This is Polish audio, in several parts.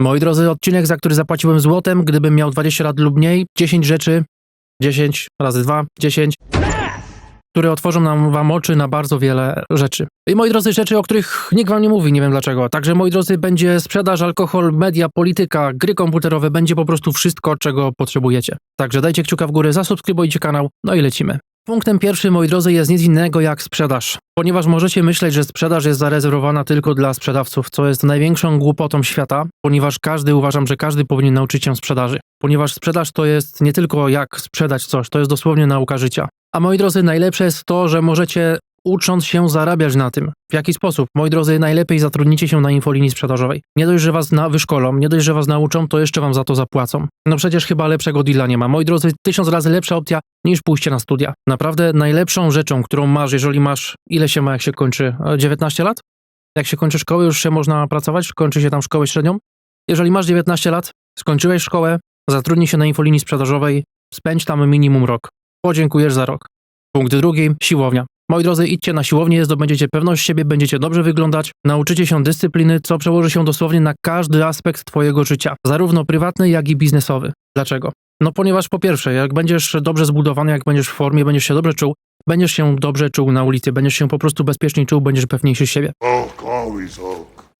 Moi drodzy, odcinek, za który zapłaciłem złotem, gdybym miał 20 lat lub mniej, 10 rzeczy, 10 razy 2, 10, które otworzą nam wam oczy na bardzo wiele rzeczy. I moi drodzy, rzeczy, o których nikt wam nie mówi, nie wiem dlaczego. Także moi drodzy, będzie sprzedaż, alkohol, media, polityka, gry komputerowe, będzie po prostu wszystko, czego potrzebujecie. Także dajcie kciuka w górę, zasubskrybujcie kanał, no i lecimy. Punktem pierwszym, moi drodzy, jest nic innego jak sprzedaż. Ponieważ możecie myśleć, że sprzedaż jest zarezerwowana tylko dla sprzedawców, co jest największą głupotą świata, ponieważ każdy, uważam, że każdy powinien nauczyć się sprzedaży. Ponieważ sprzedaż to jest nie tylko jak sprzedać coś, to jest dosłownie nauka życia. A moi drodzy, najlepsze jest to, że możecie ucząc się zarabiać na tym. W jaki sposób? Moi drodzy, najlepiej zatrudnicie się na infolinii sprzedażowej. Nie dość, że was na wyszkolą, nie dość, że was nauczą, to jeszcze wam za to zapłacą. No przecież chyba lepszego deala nie ma. Moi drodzy, tysiąc razy lepsza opcja niż pójście na studia. Naprawdę najlepszą rzeczą, którą masz, jeżeli masz, ile się ma, jak się kończy? E, 19 lat? Jak się kończy szkołę, już się można pracować? Kończy się tam szkołę średnią? Jeżeli masz 19 lat, skończyłeś szkołę, zatrudnij się na infolinii sprzedażowej, spędź tam minimum rok. Podziękujesz za rok. Punkt drugi, siłownia. Moi drodzy, idźcie na siłownię, zdobędziecie pewność siebie, będziecie dobrze wyglądać, nauczycie się dyscypliny, co przełoży się dosłownie na każdy aspekt twojego życia, zarówno prywatny, jak i biznesowy. Dlaczego? No ponieważ po pierwsze, jak będziesz dobrze zbudowany, jak będziesz w formie, będziesz się dobrze czuł, będziesz się dobrze czuł na ulicy, będziesz się po prostu bezpiecznie czuł, będziesz pewniejszy siebie.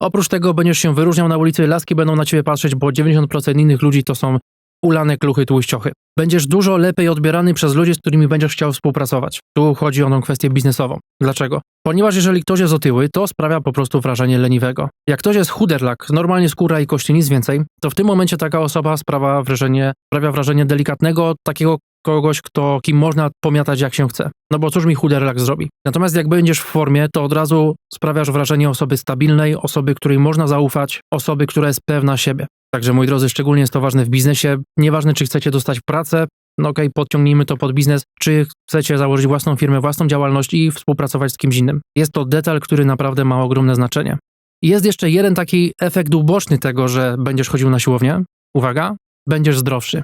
Oprócz tego będziesz się wyróżniał na ulicy, laski będą na ciebie patrzeć, bo 90% innych ludzi to są ulane kluchy, tłuściochy. Będziesz dużo lepiej odbierany przez ludzi, z którymi będziesz chciał współpracować. Tu chodzi o tą kwestię biznesową. Dlaczego? Ponieważ jeżeli ktoś jest otyły, to sprawia po prostu wrażenie leniwego. Jak ktoś jest chuderlak, normalnie skóra i kości, nic więcej, to w tym momencie taka osoba sprawia wrażenie, sprawia wrażenie delikatnego, takiego kogoś, kto, kim można pomiatać jak się chce. No bo cóż mi chuderlak zrobi? Natomiast jak będziesz w formie, to od razu sprawiasz wrażenie osoby stabilnej, osoby, której można zaufać, osoby, która jest pewna siebie. Także moi drodzy, szczególnie jest to ważne w biznesie. Nieważne, czy chcecie dostać pracę, no okej, podciągnijmy to pod biznes, czy chcecie założyć własną firmę, własną działalność i współpracować z kimś innym. Jest to detal, który naprawdę ma ogromne znaczenie. Jest jeszcze jeden taki efekt uboczny tego, że będziesz chodził na siłownię. Uwaga, będziesz zdrowszy.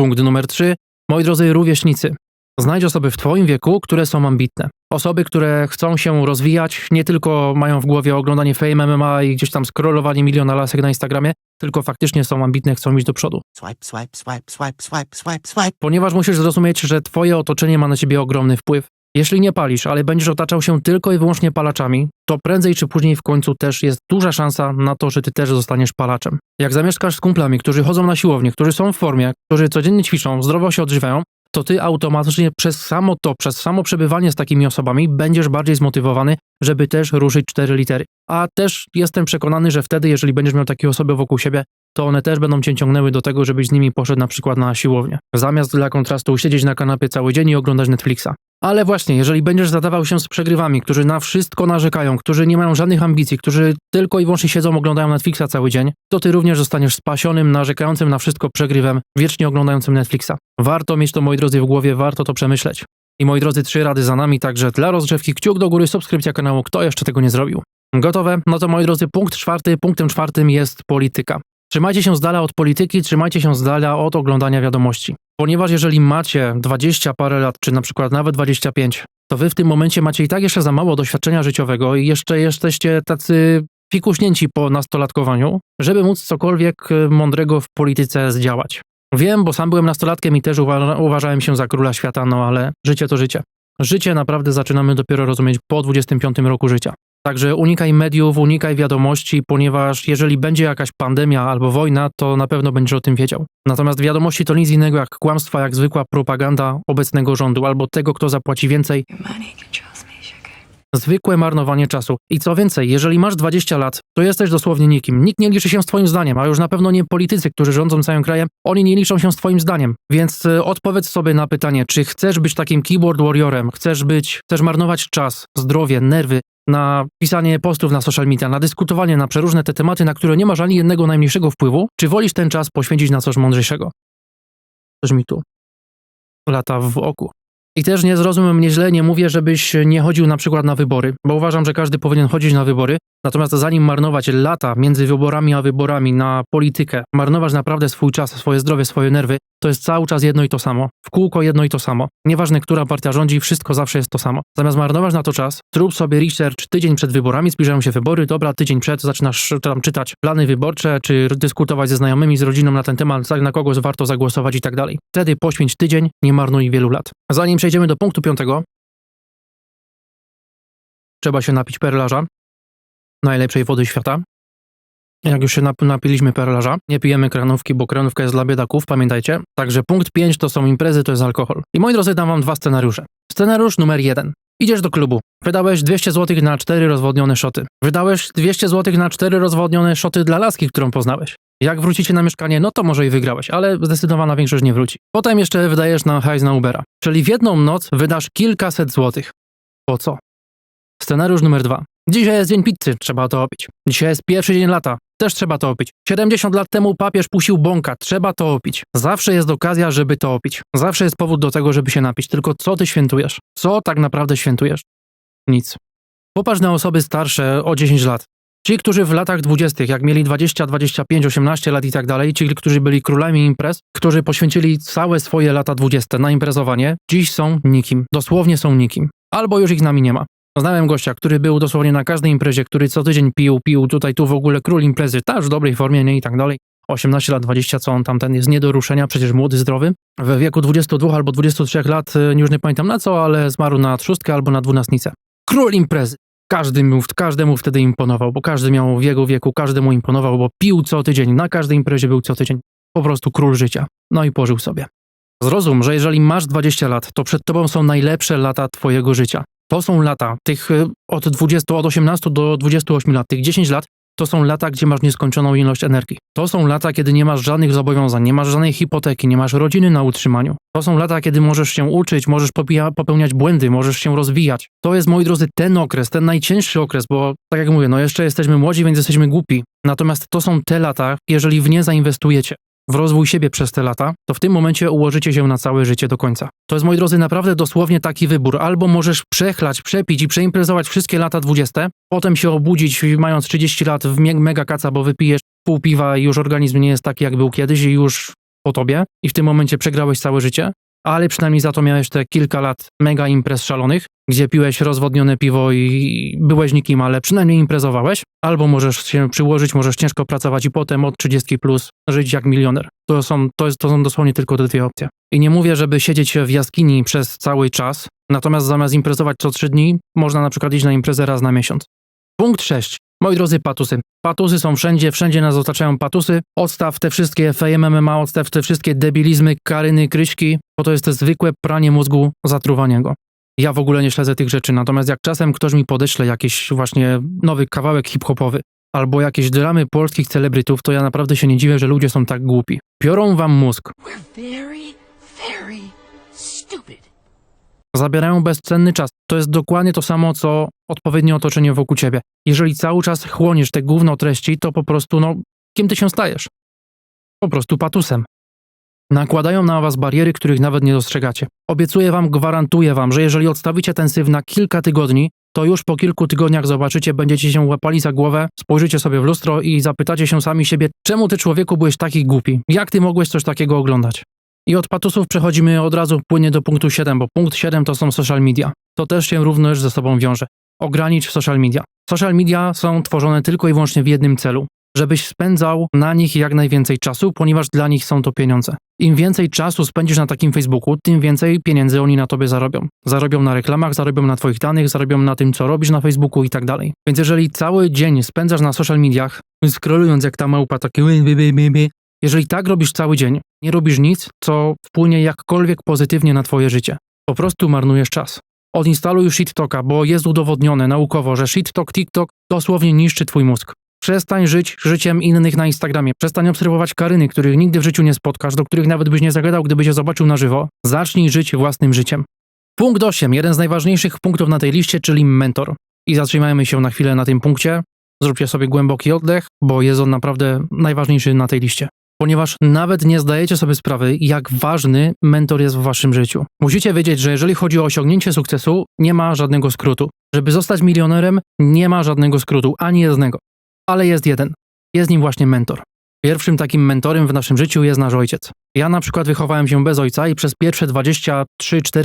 Punkt numer trzy. Moi drodzy rówieśnicy, znajdź osoby w Twoim wieku, które są ambitne. Osoby, które chcą się rozwijać, nie tylko mają w głowie oglądanie Fame MMA i gdzieś tam scrollowanie miliona lasek na Instagramie, tylko faktycznie są ambitne, chcą iść do przodu. Swipe, swipe, swipe, swipe, swipe, swipe, swipe. Ponieważ musisz zrozumieć, że Twoje otoczenie ma na Ciebie ogromny wpływ. Jeśli nie palisz, ale będziesz otaczał się tylko i wyłącznie palaczami, to prędzej czy później w końcu też jest duża szansa na to, że Ty też zostaniesz palaczem. Jak zamieszkasz z kumplami, którzy chodzą na siłownię, którzy są w formie, którzy codziennie ćwiczą, zdrowo się odżywiają, to ty automatycznie przez samo to, przez samo przebywanie z takimi osobami będziesz bardziej zmotywowany, żeby też ruszyć cztery litery. A też jestem przekonany, że wtedy, jeżeli będziesz miał takie osoby wokół siebie, to one też będą cię ciągnęły do tego, żebyś z nimi poszedł na przykład na siłownię. Zamiast dla kontrastu siedzieć na kanapie cały dzień i oglądać Netflixa. Ale właśnie, jeżeli będziesz zadawał się z przegrywami, którzy na wszystko narzekają, którzy nie mają żadnych ambicji, którzy tylko i wyłącznie siedzą, oglądają Netflixa cały dzień, to ty również zostaniesz spasionym, narzekającym na wszystko przegrywem, wiecznie oglądającym Netflixa. Warto mieć to, moi drodzy, w głowie, warto to przemyśleć. I moi drodzy, trzy rady za nami, także dla rozgrzewki kciuk do góry, subskrypcja kanału, kto jeszcze tego nie zrobił. Gotowe? No to moi drodzy, punkt czwarty. Punktem czwartym jest polityka. Trzymajcie się z dala od polityki, trzymajcie się z dala od oglądania wiadomości. Ponieważ jeżeli macie 20 parę lat, czy na przykład nawet 25, to wy w tym momencie macie i tak jeszcze za mało doświadczenia życiowego i jeszcze jesteście tacy fikuśnięci po nastolatkowaniu, żeby móc cokolwiek e, mądrego w polityce zdziałać. Wiem, bo sam byłem nastolatkiem i też uwa- uważałem się za króla świata, no ale życie to życie. Życie naprawdę zaczynamy dopiero rozumieć po 25 roku życia. Także unikaj mediów, unikaj wiadomości, ponieważ jeżeli będzie jakaś pandemia albo wojna, to na pewno będziesz o tym wiedział. Natomiast wiadomości to nic innego jak kłamstwa, jak zwykła propaganda obecnego rządu albo tego, kto zapłaci więcej. Zwykłe marnowanie czasu. I co więcej, jeżeli masz 20 lat, to jesteś dosłownie nikim. Nikt nie liczy się z twoim zdaniem, a już na pewno nie politycy, którzy rządzą całym krajem, oni nie liczą się z twoim zdaniem. Więc y, odpowiedz sobie na pytanie, czy chcesz być takim keyboard warriorem, chcesz być, chcesz marnować czas, zdrowie, nerwy, na pisanie postów na social media, na dyskutowanie na przeróżne te tematy, na które nie masz ani jednego najmniejszego wpływu, czy wolisz ten czas poświęcić na coś mądrzejszego? Coś mi tu lata w oku. I też nie zrozum mnie źle, nie mówię, żebyś nie chodził na przykład na wybory, bo uważam, że każdy powinien chodzić na wybory. Natomiast zanim marnować lata między wyborami a wyborami na politykę, marnować naprawdę swój czas, swoje zdrowie, swoje nerwy, to jest cały czas jedno i to samo. W kółko jedno i to samo. Nieważne, która partia rządzi, wszystko zawsze jest to samo. Zamiast marnować na to czas, zrób sobie research tydzień przed wyborami, zbliżają się wybory, dobra, tydzień przed zaczynasz tam czytać plany wyborcze, czy dyskutować ze znajomymi, z rodziną na ten temat, na kogo warto zagłosować i tak dalej. Wtedy poświęć tydzień, nie marnuj wielu lat. Zanim przejdziemy do punktu piątego, trzeba się napić perlarza, najlepszej wody świata. Jak już się nap- napiliśmy perlarza, nie pijemy kranówki, bo kranówka jest dla biedaków, pamiętajcie. Także punkt 5 to są imprezy, to jest alkohol. I moi drodzy, dam wam dwa scenariusze. Scenariusz numer jeden. Idziesz do klubu. Wydałeś 200 zł na cztery rozwodnione szoty. Wydałeś 200 zł na cztery rozwodnione szoty dla laski, którą poznałeś. Jak wrócicie na mieszkanie, no to może i wygrałeś, ale zdecydowana większość nie wróci. Potem jeszcze wydajesz na hajs na Ubera. Czyli w jedną noc wydasz kilkaset złotych. Po co? Scenariusz numer dwa. Dzisiaj jest dzień pizzy, trzeba to opić. Dzisiaj jest pierwszy dzień lata, też trzeba to opić. 70 lat temu papież puścił bąka, trzeba to opić. Zawsze jest okazja, żeby to opić. Zawsze jest powód do tego, żeby się napić. Tylko co ty świętujesz? Co tak naprawdę świętujesz? Nic. Popatrz na osoby starsze o 10 lat. Ci, którzy w latach 20., jak mieli 20, 25, 18 lat i tak dalej, ci, którzy byli królami imprez, którzy poświęcili całe swoje lata 20 na imprezowanie, dziś są nikim. Dosłownie są nikim. Albo już ich z nami nie ma. Znałem gościa, który był dosłownie na każdej imprezie, który co tydzień pił, pił, tutaj tu w ogóle król imprezy, też w dobrej formie, nie i tak dalej. 18 lat, 20, co on tamten jest nie do ruszenia, przecież młody, zdrowy. W wieku 22 albo 23 lat, y, już nie pamiętam na co, ale zmarł na trzustkę albo na dwunastnicę. Król imprezy. Każdy mu, każdemu wtedy imponował, bo każdy miał w jego wieku, każdemu imponował, bo pił co tydzień, na każdej imprezie był co tydzień. Po prostu król życia. No i pożył sobie. Zrozum, że jeżeli masz 20 lat, to przed tobą są najlepsze lata twojego życia. To są lata, tych y, od 20, od 18 do 28 lat, tych 10 lat, to są lata, gdzie masz nieskończoną ilość energii. To są lata, kiedy nie masz żadnych zobowiązań, nie masz żadnej hipoteki, nie masz rodziny na utrzymaniu. To są lata, kiedy możesz się uczyć, możesz popełniać błędy, możesz się rozwijać. To jest, moi drodzy, ten okres, ten najcięższy okres, bo tak jak mówię, no jeszcze jesteśmy młodzi, więc jesteśmy głupi. Natomiast to są te lata, jeżeli w nie zainwestujecie, w rozwój siebie przez te lata, to w tym momencie ułożycie się na całe życie do końca. To jest, moi drodzy, naprawdę dosłownie taki wybór. Albo możesz przechlać, przepić i przeimprezować wszystkie lata 20, potem się obudzić mając 30 lat w me- mega kaca, bo wypijesz pół piwa i już organizm nie jest taki, jak był kiedyś i już po tobie i w tym momencie przegrałeś całe życie, ale przynajmniej za to miałeś te kilka lat mega imprez szalonych, gdzie piłeś rozwodnione piwo i byłeś nikim, ale przynajmniej imprezowałeś, albo możesz się przyłożyć, możesz ciężko pracować i potem od 30 plus żyć jak milioner. To są, to, jest, to są dosłownie tylko te dwie opcje. I nie mówię, żeby siedzieć w jaskini przez cały czas, natomiast zamiast imprezować co trzy dni, można na przykład iść na imprezę raz na miesiąc. Punkt 6. Moi drodzy patusy. Patusy są wszędzie, wszędzie nas otaczają patusy. Odstaw te wszystkie fame MMA, odstaw te wszystkie debilizmy, karyny, kryśki, bo to jest to zwykłe pranie mózgu, zatruwanie go. Ja w ogóle nie śledzę tych rzeczy, natomiast jak czasem ktoś mi podeśle jakiś właśnie nowy kawałek hip-hopowy albo jakieś dramy polskich celebrytów, to ja naprawdę się nie dziwię, że ludzie są tak głupi. Biorą wam mózg, We're very, very stupid. Zabierają bezcenny czas. To jest dokładnie to samo, co odpowiednie otoczenie wokół ciebie. Jeżeli cały czas chłoniesz te gówno treści, to po prostu, no, kim ty się stajesz? Po prostu patusem. Nakładają na was bariery, których nawet nie dostrzegacie. Obiecuję wam, gwarantuję wam, że jeżeli odstawicie ten syf na kilka tygodni, to już po kilku tygodniach zobaczycie, będziecie się łapali za głowę, spojrzycie sobie w lustro i zapytacie się sami siebie, czemu ty człowieku byłeś taki głupi? Jak ty mogłeś coś takiego oglądać? I od patusów przechodzimy od razu płynnie do punktu 7, bo punkt 7 to są social media. To też się również ze sobą wiąże. Ogranicz social media. Social media są tworzone tylko i wyłącznie w jednym celu. Żebyś spędzał na nich jak najwięcej czasu, ponieważ dla nich są to pieniądze. Im więcej czasu spędzisz na takim Facebooku, tym więcej pieniędzy oni na tobie zarobią. Zarobią na reklamach, zarobią na twoich danych, zarobią na tym, co robisz na Facebooku i tak dalej. Więc jeżeli cały dzień spędzasz na social mediach, scrollując jak ta małpa, takie jeżeli tak robisz cały dzień, nie robisz nic, co wpłynie jakkolwiek pozytywnie na twoje życie. Po prostu marnujesz czas. Odinstaluj ShitToka, bo jest udowodnione naukowo, że ShitTok, TikTok dosłownie niszczy twój mózg. Przestań żyć życiem innych na Instagramie. Przestań obserwować Karyny, których nigdy w życiu nie spotkasz, do których nawet byś nie zagadał, gdybyś je zobaczył na żywo. Zacznij żyć własnym życiem. Punkt 8. Jeden z najważniejszych punktów na tej liście, czyli mentor. I zatrzymajmy się na chwilę na tym punkcie. Zróbcie sobie głęboki oddech, bo jest on naprawdę najważniejszy na tej liście. Ponieważ nawet nie zdajecie sobie sprawy, jak ważny mentor jest w waszym życiu. Musicie wiedzieć, że jeżeli chodzi o osiągnięcie sukcesu, nie ma żadnego skrótu. Żeby zostać milionerem, nie ma żadnego skrótu, ani jednego. Ale jest jeden. Jest nim właśnie mentor. Pierwszym takim mentorem w naszym życiu jest nasz ojciec. Ja na przykład wychowałem się bez ojca i przez pierwsze 23-4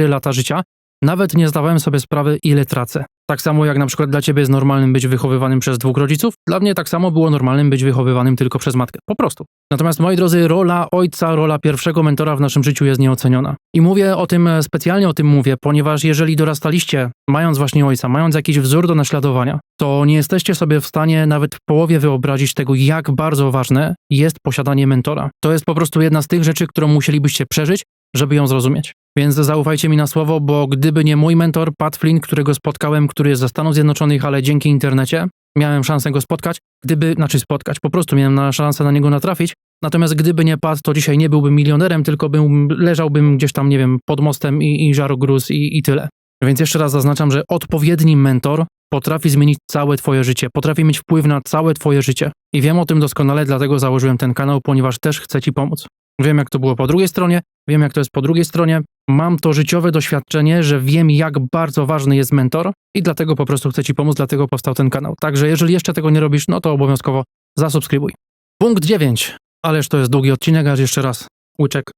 lata życia nawet nie zdawałem sobie sprawy, ile tracę. Tak samo jak na przykład dla ciebie jest normalnym być wychowywanym przez dwóch rodziców, dla mnie tak samo było normalnym być wychowywanym tylko przez matkę. Po prostu. Natomiast moi drodzy, rola ojca, rola pierwszego mentora w naszym życiu jest nieoceniona. I mówię o tym, e, specjalnie o tym mówię, ponieważ jeżeli dorastaliście, mając właśnie ojca, mając jakiś wzór do naśladowania, to nie jesteście sobie w stanie nawet w połowie wyobrazić tego, jak bardzo ważne jest posiadanie mentora. To jest po prostu jedna z tych rzeczy, którą musielibyście przeżyć, żeby ją zrozumieć. Więc zaufajcie mi na słowo, bo gdyby nie mój mentor, Pat Flynn, którego spotkałem, który jest ze Stanów Zjednoczonych, ale dzięki internecie miałem szansę go spotkać, gdyby, znaczy spotkać, po prostu miałem na szansę na niego natrafić, natomiast gdyby nie Pat, to dzisiaj nie byłbym milionerem, tylko bym, leżałbym gdzieś tam, nie wiem, pod mostem i, i żarł gruz i, i tyle. Więc jeszcze raz zaznaczam, że odpowiedni mentor potrafi zmienić całe twoje życie, potrafi mieć wpływ na całe twoje życie. I wiem o tym doskonale, dlatego założyłem ten kanał, ponieważ też chcę ci pomóc. Wiem, jak to było po drugiej stronie, wiem, jak to jest po drugiej stronie. Mam to życiowe doświadczenie, że wiem, jak bardzo ważny jest mentor i dlatego po prostu chcę Ci pomóc, dlatego powstał ten kanał. Także jeżeli jeszcze tego nie robisz, no to obowiązkowo zasubskrybuj. Punkt 9. Ależ to jest długi odcinek, aż jeszcze raz. Łyczek.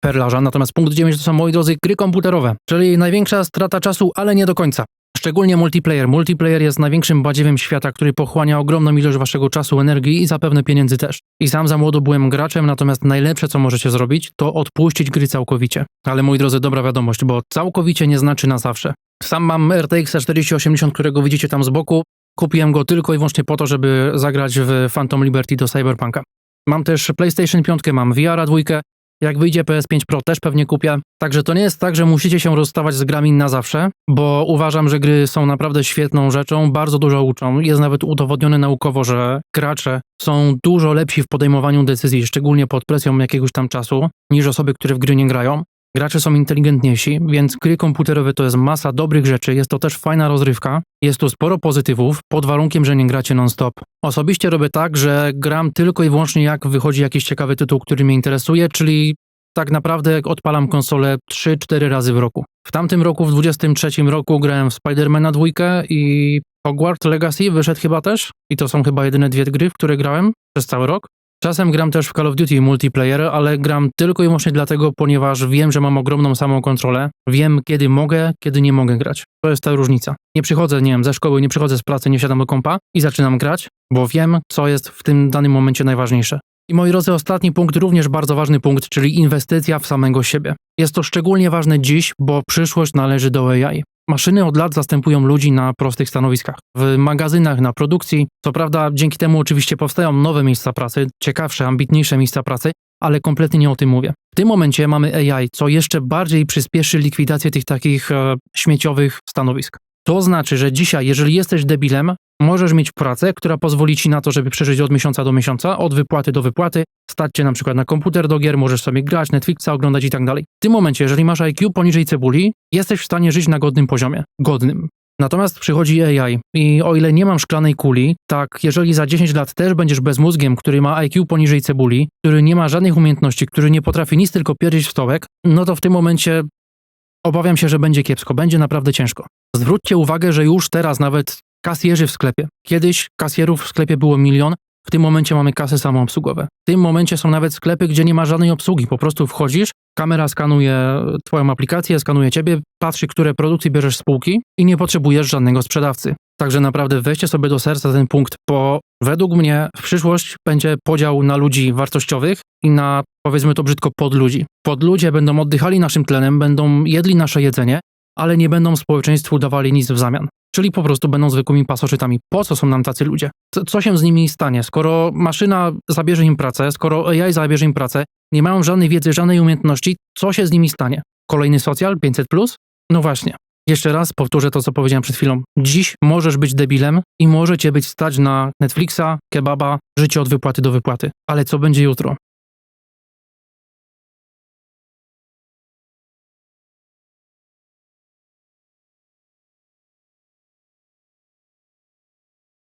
Perlarza. Natomiast punkt 9 to są, moi drodzy, gry komputerowe, czyli największa strata czasu, ale nie do końca. Szczególnie multiplayer. Multiplayer jest największym badziewiem świata, który pochłania ogromną ilość waszego czasu, energii i zapewne pieniędzy też. I sam za młodo byłem graczem, natomiast najlepsze, co możecie zrobić, to odpuścić gry całkowicie. Ale moi drodzy, dobra wiadomość, bo całkowicie nie znaczy na zawsze. Sam mam RTX 4080, którego widzicie tam z boku. Kupiłem go tylko i wyłącznie po to, żeby zagrać w Phantom Liberty do Cyberpunka. Mam też PlayStation 5, mam VR 2, jak wyjdzie PS5 Pro też pewnie kupię. Także to nie jest tak, że musicie się rozstawać z grami na zawsze, bo uważam, że gry są naprawdę świetną rzeczą, bardzo dużo uczą. Jest nawet udowodnione naukowo, że gracze są dużo lepsi w podejmowaniu decyzji, szczególnie pod presją jakiegoś tam czasu, niż osoby, które w gry nie grają. Gracze są inteligentniejsi, więc gry komputerowe to jest masa dobrych rzeczy, jest to też fajna rozrywka, jest tu sporo pozytywów, pod warunkiem, że nie gracie non-stop. Osobiście robię tak, że gram tylko i wyłącznie jak wychodzi jakiś ciekawy tytuł, który mnie interesuje, czyli tak naprawdę odpalam konsolę 3-4 razy w roku. W tamtym roku, w 23 roku grałem w Spidermana 2 i Hogwarts Legacy wyszedł chyba też i to są chyba jedyne dwie gry, w które grałem przez cały rok. Czasem gram też w Call of Duty multiplayer, ale gram tylko i wyłącznie dlatego, ponieważ wiem, że mam ogromną samą kontrolę. Wiem, kiedy mogę, kiedy nie mogę grać. To jest ta różnica. Nie przychodzę, nie wiem, ze szkoły, nie przychodzę z pracy, nie wsiadam do kompa i zaczynam grać, bo wiem, co jest w tym danym momencie najważniejsze. I moi drodzy, ostatni punkt, również bardzo ważny punkt, czyli inwestycja w samego siebie. Jest to szczególnie ważne dziś, bo przyszłość należy do AI. Maszyny od lat zastępują ludzi na prostych stanowiskach. W magazynach, na produkcji. Co prawda, dzięki temu oczywiście powstają nowe miejsca pracy, ciekawsze, ambitniejsze miejsca pracy, ale kompletnie nie o tym mówię. W tym momencie mamy AI, co jeszcze bardziej przyspieszy likwidację tych takich e, śmieciowych stanowisk. To znaczy, że dzisiaj, jeżeli jesteś debilem, możesz mieć pracę, która pozwoli ci na to, żeby przeżyć od miesiąca do miesiąca, od wypłaty do wypłaty, stać cię na przykład na komputer do gier, możesz sobie grać, Netflixa oglądać i tak dalej. W tym momencie, jeżeli masz IQ poniżej cebuli, jesteś w stanie żyć na godnym poziomie. Godnym. Natomiast przychodzi AI i o ile nie mam szklanej kuli, tak jeżeli za 10 lat też będziesz bezmózgiem, który ma IQ poniżej cebuli, który nie ma żadnych umiejętności, który nie potrafi nic tylko pierdzieć w stołek, no to w tym momencie obawiam się, że będzie kiepsko, będzie naprawdę ciężko. Zwróćcie uwagę, że już teraz nawet kasjerzy w sklepie. Kiedyś kasjerów w sklepie było milion, w tym momencie mamy kasy samoobsługowe. W tym momencie są nawet sklepy, gdzie nie ma żadnej obsługi. Po prostu wchodzisz, kamera skanuje twoją aplikację, skanuje ciebie, patrzy, które produkcje bierzesz z półki i nie potrzebujesz żadnego sprzedawcy. Także naprawdę weźcie sobie do serca ten punkt, bo według mnie w przyszłość będzie podział na ludzi wartościowych i na, powiedzmy to brzydko, podludzi. Podludzie będą oddychali naszym tlenem, będą jedli nasze jedzenie, ale nie będą społeczeństwu dawali nic w zamian. Czyli po prostu będą zwykłymi pasożytami. Po co są nam tacy ludzie? Co, się z nimi stanie? Skoro maszyna zabierze im pracę, skoro AI zabierze im pracę, nie mają żadnej wiedzy, żadnej umiejętności, co się z nimi stanie? Kolejny socjal 500? No właśnie. Jeszcze raz powtórzę to, co powiedziałem przed chwilą. Dziś możesz być debilem i może cię być stać na Netflixa, kebaba, życie od wypłaty do wypłaty. Ale co będzie jutro?